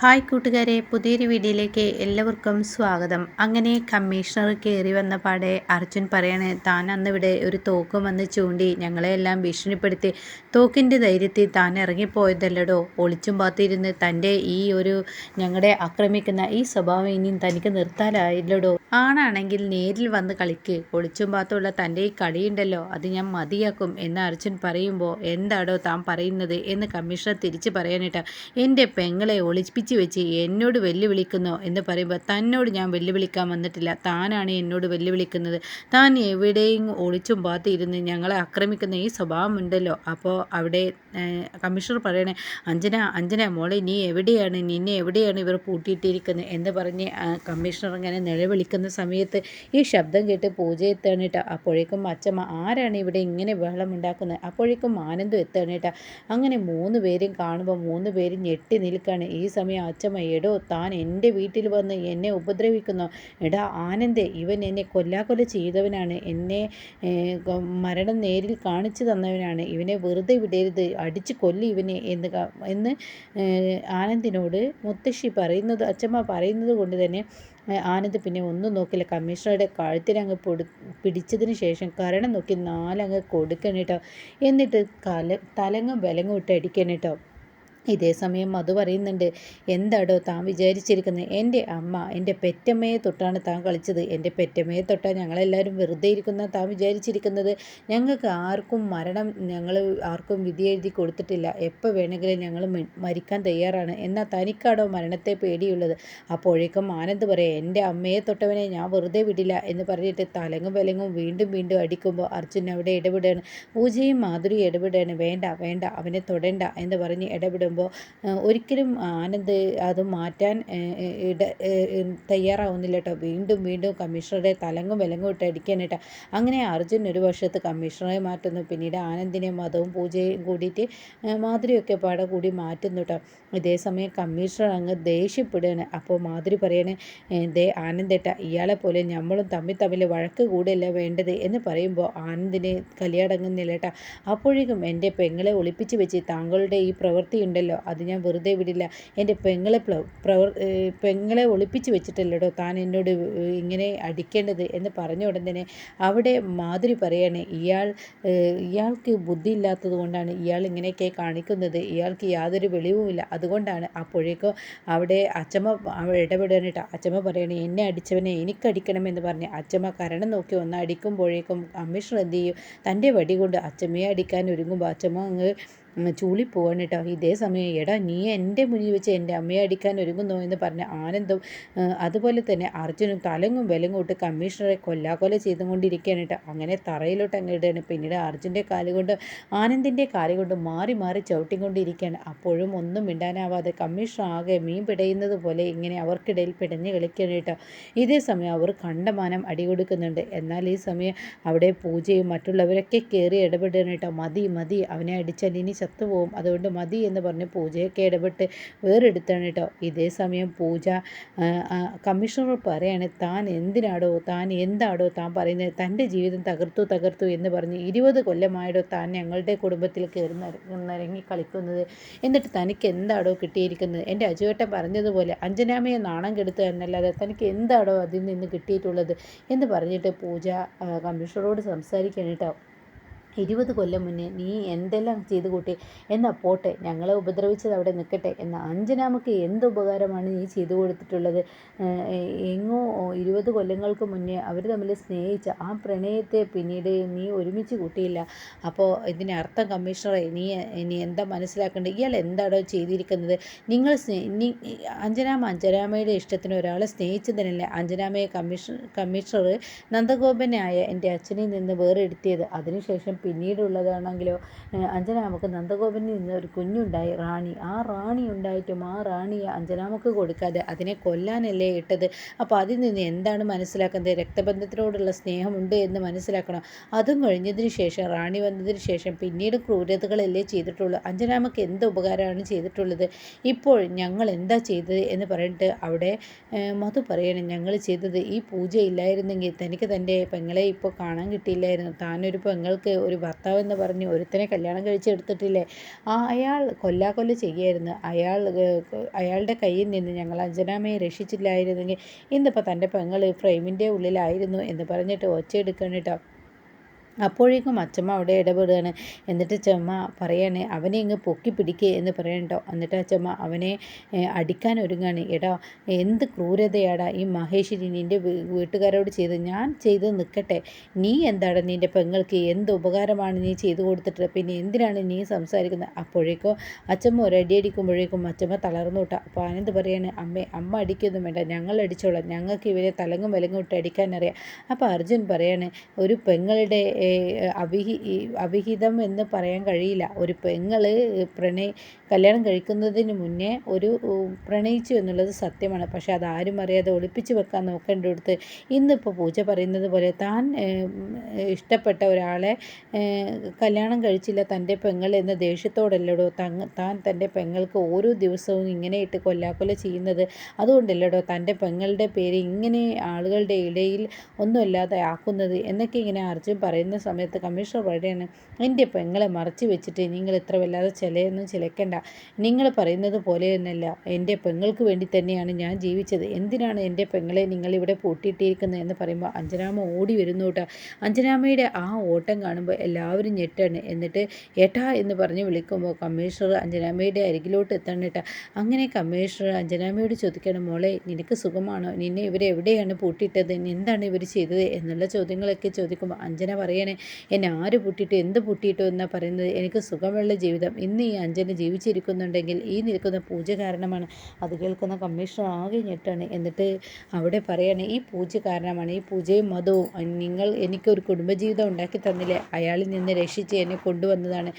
Hi കൂട്ടുകാരെ പുതിയൊരു വീഡിയോയിലേക്ക് എല്ലാവർക്കും സ്വാഗതം. അങ്ങനെ കമ്മീഷണർ കയറി വന്ന പാടെ അർജുൻ പറയണേ താൻ അന്നിവിടെ ഒരു തോക്കും വന്ന് ചൂണ്ടി ഞങ്ങളെല്ലാം ഭീഷണിപ്പെടുത്തി. തോക്കിന്റെ ധൈര്യത്തിൽ താൻ ഇറങ്ങിപ്പോയതല്ലടോ. ഒളിച്ചും പാത്തിരുന്ന് തന്റെ ഈ ഒരു ഞങ്ങളെ ആക്രമിക്കുന്ന ഈ സ്വഭാവം ഇനിയും തനിക്ക് നിർത്താനായില്ലടോ. ആണാണെങ്കിൽ നേരിൽ വന്ന് കളിക്ക്. ഒളിച്ചും പാത്തുള്ള തന്റെ ഈ കളിയുണ്ടല്ലോ അത് ഞാൻ മതിയാക്കും എന്ന് അർജുൻ പറയുമ്പോൾ എന്താടോ താൻ പറയുന്നത്? എന്ന് കമ്മീഷണർ തിരിച്ച് പറയാനിട്ട എന്റെ പെങ്ങളെ ഒളിപ്പിച്ച് വെച്ച് എന്നോട് വെല്ലുവിളിക്കുന്നോ എന്ന് പറയുമ്പോൾ തന്നോട് ഞാൻ വെല്ലുവിളിക്കാൻ വന്നിട്ടില്ല. താനാണ് എന്നോട് വെല്ലുവിളിക്കുന്നത്. താൻ എവിടെയും ഒളിച്ചും പാത്തിരുന്ന് ഞങ്ങളെ ആക്രമിക്കുന്ന ഈ സ്വഭാവമുണ്ടല്ലോ. അപ്പോൾ അവിടെ കമ്മീഷണർ പറയണേ അഞ്ജന അഞ്ജന മോളെ നീ എവിടെയാണ്? നിന്നെ എവിടെയാണ് ഇവർ പൂട്ടിയിട്ടിരിക്കുന്നത്? എന്ന് പറഞ്ഞ് കമ്മീഷണർ ഇങ്ങനെ നിലവിളിക്കുന്ന സമയത്ത് ഈ ശബ്ദം കേട്ട് പൂജ എത്താണിട്ട. അപ്പോഴേക്കും അച്ഛമ്മ ആരാണ് ഇവിടെ ഇങ്ങനെ ബഹളം ഉണ്ടാക്കുന്നത്? അപ്പോഴേക്കും ആനന്ദം എത്താണിട്ട. അങ്ങനെ മൂന്ന് പേരും കാണുമ്പോൾ മൂന്ന് പേരും ഞെട്ടി നിൽക്കുകയാണ് ഈ സമയം അച്ഛമ്മ എടോ താൻ എന്റെ വീട്ടിൽ വന്ന് എന്നെ ഉപദ്രവിക്കുന്നു. എടാ ആനന്ദ് ഇവൻ എന്നെ കൊല്ലാക്കൊല ചെയ്തവനാണ്. എന്നെ മരണം നേരിൽ കാണിച്ചു തന്നവനാണ്. ഇവനെ വെറുതെ വിടരുത്. അടിച്ച് കൊല്ലി ഇവനെ എന്ന് എന്ന് ആനന്ദിനോട് മുത്തശ്ശി പറയുന്നത് അച്ഛമ്മ പറയുന്നത് കൊണ്ട് തന്നെ ആനന്ദ് പിന്നെ ഒന്നും നോക്കില്ല. കമ്മീഷണറുടെ കഴുത്തിലങ്ങ് പൊടി പിടിച്ചതിന് ശേഷം കരണം നോക്കി നാലങ്ങ് കൊടുക്കണം കേട്ടോ എന്നിട്ട് കല തലങ്ങും വിലങ്ങും ഇട്ട് അടിക്കണം കേട്ടോ ഇതേ സമയം മധു പറയുന്നുണ്ട് എന്താടോ താൻ വിചാരിച്ചിരിക്കുന്നത് എന്റെ അമ്മ എന്റെ പെറ്റമ്മയെ തൊട്ടാണ് താൻ കളിച്ചത്. എന്റെ പെറ്റമ്മയെ തൊട്ടാണ് ഞങ്ങളെല്ലാവരും വെറുതെ ഇരിക്കുന്ന താൻ വിചാരിച്ചിരിക്കുന്നത്. ഞങ്ങൾക്ക് ആർക്കും മരണം ഞങ്ങൾ ആർക്കും വിധി എഴുതി കൊടുത്തിട്ടില്ല. എപ്പോൾ വേണമെങ്കിലും ഞങ്ങൾ മരിക്കാൻ തയ്യാറാണ്. എന്നാൽ തനിക്കാടോ മരണത്തെ പേടിയുള്ളത്? അപ്പോഴേക്കും ആനന്ദ് പറയാം എന്റെ അമ്മയെ തൊട്ടവനെ ഞാൻ വെറുതെ വിടില്ല എന്ന് പറഞ്ഞിട്ട് തലങ്ങും വിലങ്ങും വീണ്ടും വീണ്ടും അടിക്കുമ്പോൾ അർജുൻ അവിടെ ഇടപെടുകയാണ്. പൂജയും മാധുരി ഇടപെടുകയാണ്. വേണ്ട വേണ്ട അവനെ തൊടേണ്ട എന്ന് പറഞ്ഞ് ഇടപെടും. വരുമ്പോൾ ഒരിക്കലും ആനന്ദ് അത് മാറ്റാൻ ഇട തയ്യാറാവുന്നില്ല കേട്ടോ. വീണ്ടും വീണ്ടും കമ്മീഷണറുടെ തലങ്ങും വിലങ്ങും ഇട്ട് അടിക്കാനായിട്ട്. അങ്ങനെ അർജുൻ ഒരു വർഷത്ത് കമ്മീഷണറെ മാറ്റുന്നു പിന്നീട് ആനന്ദിനെ മതവും പൂജയും കൂടിയിട്ട് മാധുരിയൊക്കെ പാടെ കൂടി മാറ്റുന്നു കേട്ടോ. ഇതേസമയം കമ്മീഷണർ അങ്ങ് ദേഷ്യപ്പെടുകയാണ്. അപ്പോൾ മാധുരി പറയണേ ദേ ആനന്ദേട്ട ഇയാളെ പോലെ നമ്മളും തമ്മിൽ തമ്മിൽ വഴക്ക് കൂടെയല്ല വേണ്ടത്? എന്ന് പറയുമ്പോൾ ആനന്ദിനെ കലിയടങ്ങുന്നില്ല കേട്ടോ അപ്പോഴേക്കും എന്റെ പെങ്ങളെ ഒളിപ്പിച്ച് വെച്ച് താങ്കളുടെ ഈ പ്രവൃത്തി ഉണ്ടല്ലോ അത് ഞാൻ വെറുതെ വിടില്ല. എന്റെ പെങ്ങളെ പ്രവർ പെങ്ങളെ ഒളിപ്പിച്ച് വെച്ചിട്ടല്ലോ താൻ എന്നോട് ഇങ്ങനെ അടിക്കേണ്ടത് എന്ന് പറഞ്ഞ ഉടൻ തന്നെ അവിടെ മാധുരി പറയാണ് ഇയാൾ ഇയാൾക്ക് ബുദ്ധി ഇല്ലാത്തത് കൊണ്ടാണ് ഇയാൾ ഇങ്ങനെയൊക്കെ കാണിക്കുന്നത്. ഇയാൾക്ക് യാതൊരു വെളിവുമില്ല. അതുകൊണ്ടാണ് അപ്പോഴേക്കും അവിടെ അച്ചമ്മ ഇടപെടാനിട്ട് അച്ചമ്മ പറയണേ എന്നെ അടിച്ചവനെ എനിക്കടിക്കണമെന്ന് പറഞ്ഞ് അച്ചമ്മ കരണം നോക്കി ഒന്ന് അടിക്കുമ്പോഴേക്കും അമ്മ എന്ത് ചെയ്യും? തന്റെ വടി കൊണ്ട് അച്ചമ്മയെ അടിക്കാൻ ഒരുങ്ങുമ്പോൾ അച്ചമ്മ അങ്ങ് ചൂളിപ്പോവാണ് കേട്ടോ. ഇതേ സമയം എടാ നീ എന്റെ മുന്നിൽ വെച്ച് എന്റെ അമ്മയെ അടിക്കാൻ ഒരുങ്ങുന്നു എന്ന് പറഞ്ഞ ആനന്ദം അതുപോലെ തന്നെ അർജുനും തലങ്ങും വിലങ്ങോട്ട് കമ്മീഷണറെ കൊല്ലാക്കൊല ചെയ്തുകൊണ്ടിരിക്കുകയാണ് കേട്ടോ. അങ്ങനെ തറയിലോട്ട് അങ്ങ് ഇടുകയാണ്. പിന്നീട് അർജുന്റെ കാലുകൊണ്ട് ആനന്ദിന്റെ കാലുകൊണ്ട് മാറി മാറി ചവിട്ടിക്കൊണ്ടിരിക്കുകയാണ്. അപ്പോഴും ഒന്നും മിണ്ടാനാവാതെ കമ്മീഷണർ ആകെ മീൻ പിടയുന്നത് പോലെ ഇങ്ങനെ അവർക്കിടയിൽ പിടഞ്ഞ് കളിക്കുകയാണ് കേട്ടോ. ഇതേ സമയം അവർ കണ്ടമാനം അടി കൊടുക്കുന്നുണ്ട്. എന്നാൽ ഈ സമയം അവിടെ പൂജയും മറ്റുള്ളവരൊക്കെ കയറി ഇടപെടുകയാണ് കേട്ടോ. മതി മതി അവനെ അടിച്ചാൽ ഇനി ചത്തുപോകും അതുകൊണ്ട് മതി എന്ന് പറഞ്ഞ് പൂജയൊക്കെ ഇടപെട്ട് വേറെടുത്താണ് കേട്ടോ ഇതേ സമയം പൂജ കമ്മീഷണർ പറയാണ് താൻ എന്തിനാടോ താൻ എന്താടോ താൻ പറയുന്നത്? തന്റെ ജീവിതം തകർത്തു തകർത്തു എന്ന് പറഞ്ഞ് ഇരുപത് കൊല്ലമായിടോ താൻ ഞങ്ങളുടെ കുടുംബത്തിൽ കയറി നിറങ്ങി കളിക്കുന്നത്. എന്നിട്ട് തനിക്ക് എന്താടോ കിട്ടിയിരിക്കുന്നത്? എന്റെ അജുവേട്ടൻ പറഞ്ഞതുപോലെ അഞ്ജനാമയെ നാണം കെടുത്തുക എന്നല്ലാതെ തനിക്ക് എന്താടോ അതിൽ നിന്ന് കിട്ടിയിട്ടുള്ളത്? എന്ന് പറഞ്ഞിട്ട് പൂജ കമ്മീഷണറോട് സംസാരിക്കാൻ കേട്ടോ ഇരുപത് കൊല്ലം മുന്നേ നീ എന്തെല്ലാം ചെയ്തു കൂട്ടി? എന്നാ പോട്ടെ ഞങ്ങളെ ഉപദ്രവിച്ചത് അവിടെ നിൽക്കട്ടെ. എന്ന അഞ്ജനാമക്ക് എന്ത് ഉപകാരമാണ് നീ ചെയ്തു കൊടുത്തിട്ടുള്ളത്? എങ്ങോ ഇരുപത് കൊല്ലങ്ങൾക്ക് മുന്നേ അവർ തമ്മിൽ സ്നേഹിച്ച ആ പ്രണയത്തെ പിന്നീട് നീ ഒരുമിച്ച് കൂട്ടിയില്ല. അപ്പോൾ ഇതിന് അർത്ഥം കമ്മീഷണറെ നീ ഇനി എന്താ മനസ്സിലാക്കേണ്ടത്? ഇയാൾ എന്താണോ ചെയ്തിരിക്കുന്നത്? നിങ്ങൾ സ്നേ അഞ്ജനാമ അഞ്ജനാമയുടെ ഇഷ്ടത്തിന് ഒരാളെ സ്നേഹിച്ചതിനല്ലേ അഞ്ജനാമയെ കമ്മീഷൻ കമ്മീഷണർ നന്ദഗോപനായ എന്റെ അച്ഛനിൽ നിന്ന് വേറെ വേറെടുത്തിയത് അതിനുശേഷം പിന്നീടുള്ളതാണെങ്കിലോ അഞ്ജനാമക്ക് നന്ദഗോപനിൽ നിന്ന് ഒരു കുഞ്ഞുണ്ടായി റാണി. ആ റാണി ഉണ്ടായിട്ടും ആ റാണിയെ അഞ്ജനാമക്ക് കൊടുക്കാതെ അതിനെ കൊല്ലാനല്ലേ ഇട്ടത്? അപ്പോൾ അതിൽ നിന്ന് എന്താണ് മനസ്സിലാക്കുന്നത് രക്തബന്ധത്തിനോടുള്ള സ്നേഹമുണ്ട് എന്ന് മനസ്സിലാക്കണം. അതും കഴിഞ്ഞതിന് ശേഷം റാണി വന്നതിന് ശേഷം പിന്നീട് ക്രൂരതകളല്ലേ ചെയ്തിട്ടുള്ളൂ? അഞ്ജനാമക്ക് എന്ത് ഉപകാരമാണ് ചെയ്തിട്ടുള്ളത്? ഇപ്പോൾ ഞങ്ങൾ എന്താ ചെയ്തത് എന്ന് പറഞ്ഞിട്ട് അവിടെ മധു പറയണം ഞങ്ങൾ ചെയ്തത് ഈ പൂജ ഇല്ലായിരുന്നെങ്കിൽ തനിക്ക് തന്റെ പെങ്ങളെ ഇപ്പോൾ കാണാൻ കിട്ടിയില്ലായിരുന്നു. താനൊരു പെങ്ങൾക്ക് ഒരു ഒരു ഭർത്താവ് എന്ന് പറഞ്ഞ് ഒരുത്തനെ കല്യാണം കഴിച്ചെടുത്തിട്ടില്ലേ ആ അയാൾ കൊല്ലാക്കൊല്ല ചെയ്യായിരുന്നു അയാൾ അയാളുടെ കയ്യിൽ നിന്ന് ഞങ്ങൾ അഞ്ജനാമയെ രക്ഷിച്ചില്ലായിരുന്നെങ്കിൽ ഇന്നിപ്പോൾ തന്റെ പെങ്ങൾ ഫ്രെയിമിന്റെ ഉള്ളിലായിരുന്നു എന്ന് പറഞ്ഞിട്ട് ഒച്ചയെടുക്കണം കേട്ടോ. അപ്പോഴേക്കും അച്ചമ്മ അവിടെ ഇടപെടുകയാണ്. എന്നിട്ട് ചമ്മ പറയാണ് അവനെ ഇങ്ങ് പൊക്കി പിടിക്കുക എന്ന് പറയണ്ടോ എന്നിട്ട് അച്ചമ്മ അവനെ അടിക്കാൻ ഒരുങ്ങാണ്. എടാ എന്ത് ക്രൂരതയാടാ ഈ മഹേശ്വരി നിന്റെ വീട്ടുകാരോട് ചെയ്ത്. ഞാൻ ചെയ്ത് നിൽക്കട്ടെ നീ എന്താണ് നിന്റെ പെങ്ങൾക്ക് എന്ത് ഉപകാരമാണ് നീ ചെയ്തു കൊടുത്തിട്ട് പിന്നെ എന്തിനാണ് നീ സംസാരിക്കുന്നത്? അപ്പോഴേക്കും അച്ചമ്മ ഒരടി അടിക്കുമ്പോഴേക്കും അച്ചമ്മ തളർന്നു വിട്ടാ അപ്പോൾ ആനന്ദ് പറയാണ് അമ്മേ അമ്മ അടിക്കൊന്നും വേണ്ട. ഞങ്ങൾ അടിച്ചോളാം. ഞങ്ങൾക്ക് ഇവരെ തലങ്ങും വിലങ്ങും ഇട്ട് അടിക്കാനറിയാം അപ്പോൾ അർജുൻ പറയാണ് ഒരു പെങ്ങളുടെ അവിഹി അവിഹിതം എന്ന് പറയാൻ കഴിയില്ല. ഒരു പെങ്ങൾ പ്രണയ കല്യാണം കഴിക്കുന്നതിന് മുന്നേ ഒരു പ്രണയിച്ചു എന്നുള്ളത് സത്യമാണ്. പക്ഷേ അതാരും അറിയാതെ ഒളിപ്പിച്ച് വെക്കാൻ നോക്കേണ്ടടുത്ത് ഇന്നിപ്പോൾ പൂജ പറയുന്നത് പോലെ താൻ ഇഷ്ടപ്പെട്ട ഒരാളെ കല്യാണം കഴിച്ചില്ല തന്റെ പെങ്ങൾ എന്ന ദേഷ്യത്തോടല്ലടോ താൻ തന്റെ പെങ്ങൾക്ക് ഓരോ ദിവസവും ഇങ്ങനെ ഇട്ട് കൊല്ലാക്കൊല ചെയ്യുന്നത്? അതുകൊണ്ടല്ലടോ തന്റെ പെങ്ങളുടെ പേര് ഇങ്ങനെ ആളുകളുടെ ഇടയിൽ ഒന്നുമല്ലാതെ ആക്കുന്നത്? എന്നൊക്കെ ഇങ്ങനെ അർജുൻ പറയുന്ന സമയത്ത് കമ്മീഷണർ പറയുകയാണ് എന്റെ പെങ്ങളെ മറച്ചു വെച്ചിട്ട് നിങ്ങൾ ഇത്ര വല്ലാതെ ചിലയൊന്നും ചിലക്കണ്ട. നിങ്ങൾ പറയുന്നത് പോലെ തന്നെയല്ല. എന്റെ പെങ്ങൾക്ക് വേണ്ടി തന്നെയാണ് ഞാൻ ജീവിച്ചത്. എന്തിനാണ് എന്റെ പെങ്ങളെ നിങ്ങളിവിടെ പൂട്ടിയിട്ടിരിക്കുന്നത്? എന്ന് പറയുമ്പോൾ അഞ്ജനാമ ഓടി വരുന്നു കേട്ടോ. അഞ്ജനാമയുടെ ആ ഓട്ടം കാണുമ്പോൾ എല്ലാവരും ഞെട്ടാണ്. എന്നിട്ട് ഏട്ടാ എന്ന് പറഞ്ഞ് വിളിക്കുമ്പോൾ കമ്മീഷണർ അഞ്ജനാമയുടെ അരികിലോട്ട് എത്തണം കേട്ടോ. അങ്ങനെ കമ്മീഷണർ അഞ്ജനാമയോട് ചോദിക്കണം മോളെ നിനക്ക് സുഖമാണോ? നിന്നെ ഇവരെവിടെയാണ് പൂട്ടിയിട്ടത്? എന്താണ് ഇവർ ചെയ്തത്? എന്നുള്ള ചോദ്യങ്ങളൊക്കെ ചോദിക്കുമ്പോൾ അഞ്ജന പറയണേ എന്നെ ആര് പൂട്ടിയിട്ട് എന്ത് പൂട്ടിയിട്ടോ എന്നാണ് പറയുന്നത്? എനിക്ക് സുഖമുള്ള ജീവിതം. ഇന്ന് ഈ അഞ്ജന ജീവിച്ചിരിക്കുന്നുണ്ടെങ്കിൽ ഈ നിൽക്കുന്ന പൂജ കാരണമാണ്. അത് കേൾക്കുന്ന കമ്മീഷണർ ആകെ ഞെട്ടാണ്. എന്നിട്ട് അവിടെ പറയാണ് ഈ പൂജ കാരണമാണ്. ഈ പൂജയും മതവും. നിങ്ങൾ എനിക്കൊരു കുടുംബജീവിതം ഉണ്ടാക്കി തന്നില്ലേ? അയാളിൽ നിന്ന് രക്ഷിച്ച് എന്നെ കൊണ്ടുവന്നതാണ്.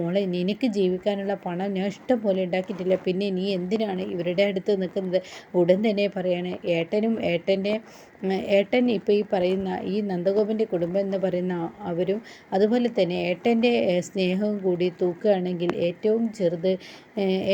മോളെ നിനക്ക് ജീവിക്കാനുള്ള പണം ഞാൻ ഇഷ്ടം പോലെ ഉണ്ടാക്കിയിട്ടില്ല. പിന്നെ നീ എന്തിനാണ് ഇവരുടെ അടുത്ത് നിൽക്കുന്നത്? ഉടൻ തന്നെ പറയാണ് ഏട്ടനും ഏട്ടന്റെ ഏട്ടൻ ഇപ്പോൾ ഈ പറയുന്ന ഈ നന്ദഗോപന്റെ കുടുംബം എന്ന് പറയുന്ന അവരും അതുപോലെ തന്നെ ഏട്ടന്റെ സ്നേഹവും കൂടി തൂക്കുകയാണെങ്കിൽ ഏറ്റവും ചെറുത്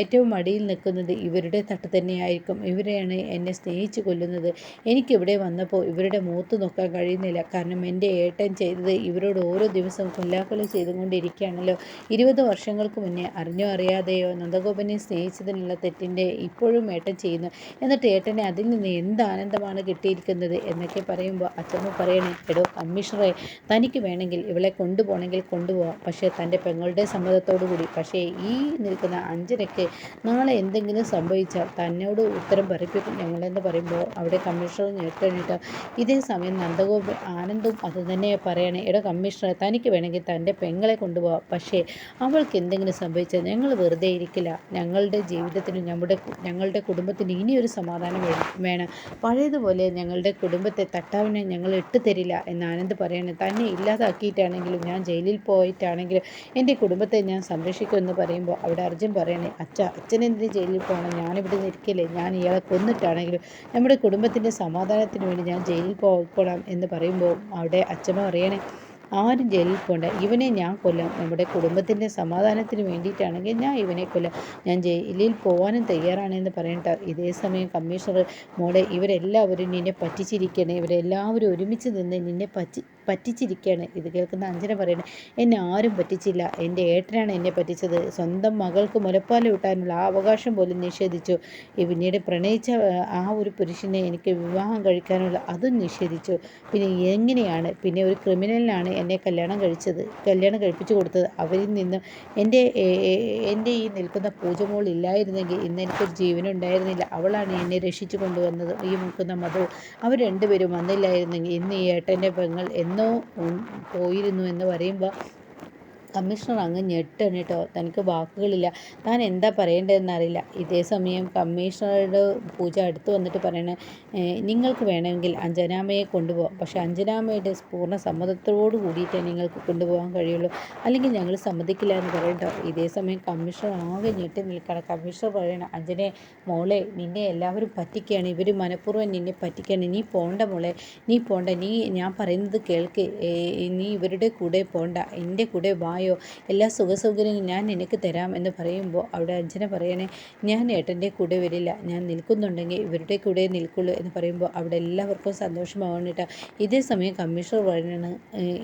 ഏറ്റവും അടിയിൽ നിൽക്കുന്നത് ഇവരുടെ തട്ട് തന്നെയായിരിക്കും. ഇവരെയാണ് എന്നെ സ്നേഹിച്ച് കൊല്ലുന്നത്. എനിക്കിവിടെ വന്നപ്പോൾ ഇവരുടെ മൂത്ത് നോക്കാൻ കഴിയുന്നില്ല. കാരണം എന്റെ ഏട്ടൻ ചെയ്തത് ഇവരോട് ഓരോ ദിവസവും കൊല്ലാക്കൊല ചെയ്തുകൊണ്ടിരിക്കുകയാണല്ലോ. ഇരുപത് വർഷങ്ങൾക്ക് മുന്നേ അറിഞ്ഞോ അറിയാതെയോ നന്ദഗോപനെ സ്നേഹിച്ചതിനുള്ള തെറ്റിന്റെ ഇപ്പോഴും ഏട്ടൻ ചെയ്യുന്നു. എന്നിട്ട് ഏട്ടനെ അതിൽ നിന്ന് എന്ത് ആനന്ദമാണ് കിട്ടിയിരിക്കുന്നത്? എന്നൊക്കെ പറയുമ്പോൾ അച്ഛമ്മ പറയണേ എടോ കമ്മീഷണറെ തനിക്ക് വേണമെങ്കിൽ ഇവളെ കൊണ്ടുപോകണമെങ്കിൽ കൊണ്ടുപോകാം പക്ഷേ തന്റെ പെങ്ങളുടെ സമ്മതത്തോടു കൂടി പക്ഷേ ഈ നിൽക്കുന്ന അഞ്ചരയ്ക്ക് നാളെ എന്തെങ്കിലും സംഭവിച്ചാൽ തന്നോട് ഉത്തരം പറയിപ്പിക്കും. ഞങ്ങളെന്ന് പറയുമ്പോൾ അവിടെ കമ്മീഷണർ ഞെട്ടണിട്ട് ഇതേ സമയം നന്ദഗോപി ആനന്ദും അത് തന്നെ പറയണേ. എടോ കമ്മീഷണർ തനിക്ക് വേണമെങ്കിൽ തന്റെ പെങ്ങളെ കൊണ്ടുപോകാം പക്ഷേ അവൾക്ക് എന്തെങ്കിലും സംഭവിച്ചാൽ ഞങ്ങൾ വെറുതെ ഇരിക്കില്ല. ഞങ്ങളുടെ ജീവിതത്തിനും നമ്മുടെ ഞങ്ങളുടെ കുടുംബത്തിന് ഇനിയൊരു സമാധാനം വേണം. പഴയതുപോലെ ഞങ്ങളുടെ കുടുംബത്തെ തട്ടാവിനെ ഞങ്ങൾ ഇട്ടു തരില്ല എന്ന് ആനന്ദ് പറയാണ്. തന്നെ ഇല്ലാതാക്കിയിട്ടാണെങ്കിലും ഞാൻ ജയിലിൽ പോയിട്ടാണെങ്കിലും എന്റെ കുടുംബത്തെ ഞാൻ സംരക്ഷിക്കുമെന്ന് പറയുമ്പോൾ അവിടെ അർജുൻ പറയണേ അച്ഛ അച്ഛനെന്തിന് ജയിലിൽ പോകണം? ഞാനിവിടെ നിൽക്കില്ലേ. ഞാൻ ഇയാളെ കൊന്നിട്ടാണെങ്കിലും നമ്മുടെ കുടുംബത്തിന്റെ സമാധാനത്തിന് വേണ്ടി ഞാൻ ജയിലിൽ പോയിക്കോളാം എന്ന് പറയുമ്പോൾ അവിടെ അച്ഛമ്മ പറയണേ ആരും ജയിലിൽ പോകണ്ട ഇവനെ ഞാൻ കൊല്ലാം. നമ്മുടെ കുടുംബത്തിന്റെ സമാധാനത്തിന് വേണ്ടിയിട്ടാണെങ്കിൽ ഞാൻ ഇവനെ കൊല്ലാം. ഞാൻ ജയിലിൽ പോകാനും തയ്യാറാണെന്ന് പറയണ്ട. ഇതേ സമയം കമ്മീഷണർ മോളെ ഇവരെല്ലാവരും നിന്നെ പറ്റിച്ചിരിക്കണേ. ഇവരെല്ലാവരും ഒരുമിച്ച് നിന്ന് നിന്നെ പറ്റി പറ്റിച്ചിരിക്കുകയാണ്. ഇത് കേൾക്കുന്ന അഞ്ജന പറയുന്നത് എന്നെ ആരും പറ്റിച്ചില്ല. എന്റെ ഏട്ടനാണ് എന്നെ പറ്റിച്ചത്. സ്വന്തം മകൾക്ക് മുലപ്പാൽ വിട്ടാനുള്ള ആ അവകാശം പോലും നിഷേധിച്ചു. പിന്നീട് പ്രണയിച്ച ആ ഒരു പുരുഷനെ എനിക്ക് വിവാഹം കഴിക്കാനുള്ള അതും നിഷേധിച്ചു. പിന്നെ എങ്ങനെയാണ്? പിന്നെ ഒരു ക്രിമിനലിനാണ് എന്നെ കല്യാണം കഴിച്ചത് കല്യാണം കഴിപ്പിച്ചു കൊടുത്തത്. അവരിൽ നിന്നും എന്റെ എന്റെ ഈ നിൽക്കുന്ന പൂജമോൾ ഇല്ലായിരുന്നെങ്കിൽ ഇന്ന് എനിക്കൊരു ജീവനുണ്ടായിരുന്നില്ല അവളാണ് എന്നെ രക്ഷിച്ചു കൊണ്ടുവന്നത് ഈ നിൽക്കുന്ന മധു അവർ രണ്ടുപേരും വന്നില്ലായിരുന്നെങ്കിൽ ഇന്ന് ഈ ഏട്ടന്റെ പെങ്ങൾ എന്നോ പോയിരുന്നു എന്ന് പറയുമ്പോൾ കമ്മീഷണർ അങ്ങ് ഞെട്ടാണ് കേട്ടോ തനിക്ക് വാക്കുകളില്ല. താൻ എന്താ പറയേണ്ടതെന്നറിയില്ല. ഇതേ സമയം കമ്മീഷണറുടെ പൂജ അടുത്ത് വന്നിട്ട് പറയണ നിങ്ങൾക്ക് വേണമെങ്കിൽ അഞ്ജനാമയെ കൊണ്ടുപോകാം പക്ഷേ അഞ്ജനാമയുടെ പൂർണ സമ്മതത്തോടു കൂടിയിട്ടേ നിങ്ങൾക്ക് കൊണ്ടുപോകാൻ കഴിയുള്ളൂ. അല്ലെങ്കിൽ ഞങ്ങൾ സമ്മതിക്കില്ല എന്ന് പറയട്ടോ ഇതേ സമയം കമ്മീഷണർ ആകെ ഞെട്ടി നിൽക്കണം. കമ്മീഷണർ പറയണം അഞ്ജനെ മോളെ നിന്നെ എല്ലാവരും പറ്റിക്കുകയാണ് ഇവർ മനഃപൂർവം നിന്നെ പറ്റിക്കുകയാണ് നീ പോണ്ട മോളെ നീ പോണ്ട. നീ ഞാൻ പറയുന്നത് കേൾക്ക്. നീ ഇവരുടെ കൂടെ പോണ്ട. എന്റെ കൂടെ വായോ പറയോ എല്ലാ സുഖസൗകര്യങ്ങളും ഞാൻ നിനക്ക് തരാം എന്ന് പറയുമ്പോൾ അവിടെ അഞ്ജന പറയണേ ഞാൻ ഏട്ടന്റെ കൂടെ വരില്ല ഞാൻ നിൽക്കുന്നുണ്ടെങ്കിൽ ഇവരുടെ കൂടെ നിൽക്കുള്ളൂ എന്ന് പറയുമ്പോൾ അവിടെ എല്ലാവർക്കും സന്തോഷമാവണിട്ട ഇതേ സമയം കമ്മീഷണർ പറയണ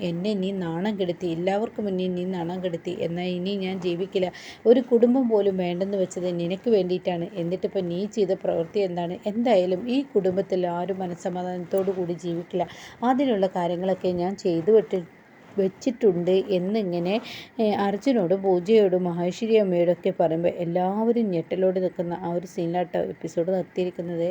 എന്നെ നീ നാണം കെടുത്തി എല്ലാവർക്കും മുന്നേ നീ നാണം കെടുത്തി എന്നാൽ ഇനി ഞാൻ ജീവിക്കില്ല. ഒരു കുടുംബം പോലും വേണ്ടെന്ന് വെച്ചത് നിനക്ക് വേണ്ടിയിട്ടാണ്. എന്നിട്ടിപ്പോൾ നീ ചെയ്ത പ്രവൃത്തി എന്താണ്? എന്തായാലും ഈ കുടുംബത്തിൽ ആരും മനസ്സമാധാനത്തോടു കൂടി ജീവിക്കില്ല. അതിനുള്ള കാര്യങ്ങളൊക്കെ ഞാൻ ചെയ്തു വിട്ടി വെച്ചിട്ടുണ്ട് എന്നിങ്ങനെ അർജുനോടും പൂജയോടും മഹേശ്വരി അമ്മയോടൊക്കെ പറയുമ്പോൾ എല്ലാവരും ഞെട്ടലോട് നിൽക്കുന്ന ആ ഒരു സീനിലാട്ടോ എപ്പിസോഡ് നിർത്തിയിരിക്കുന്നത്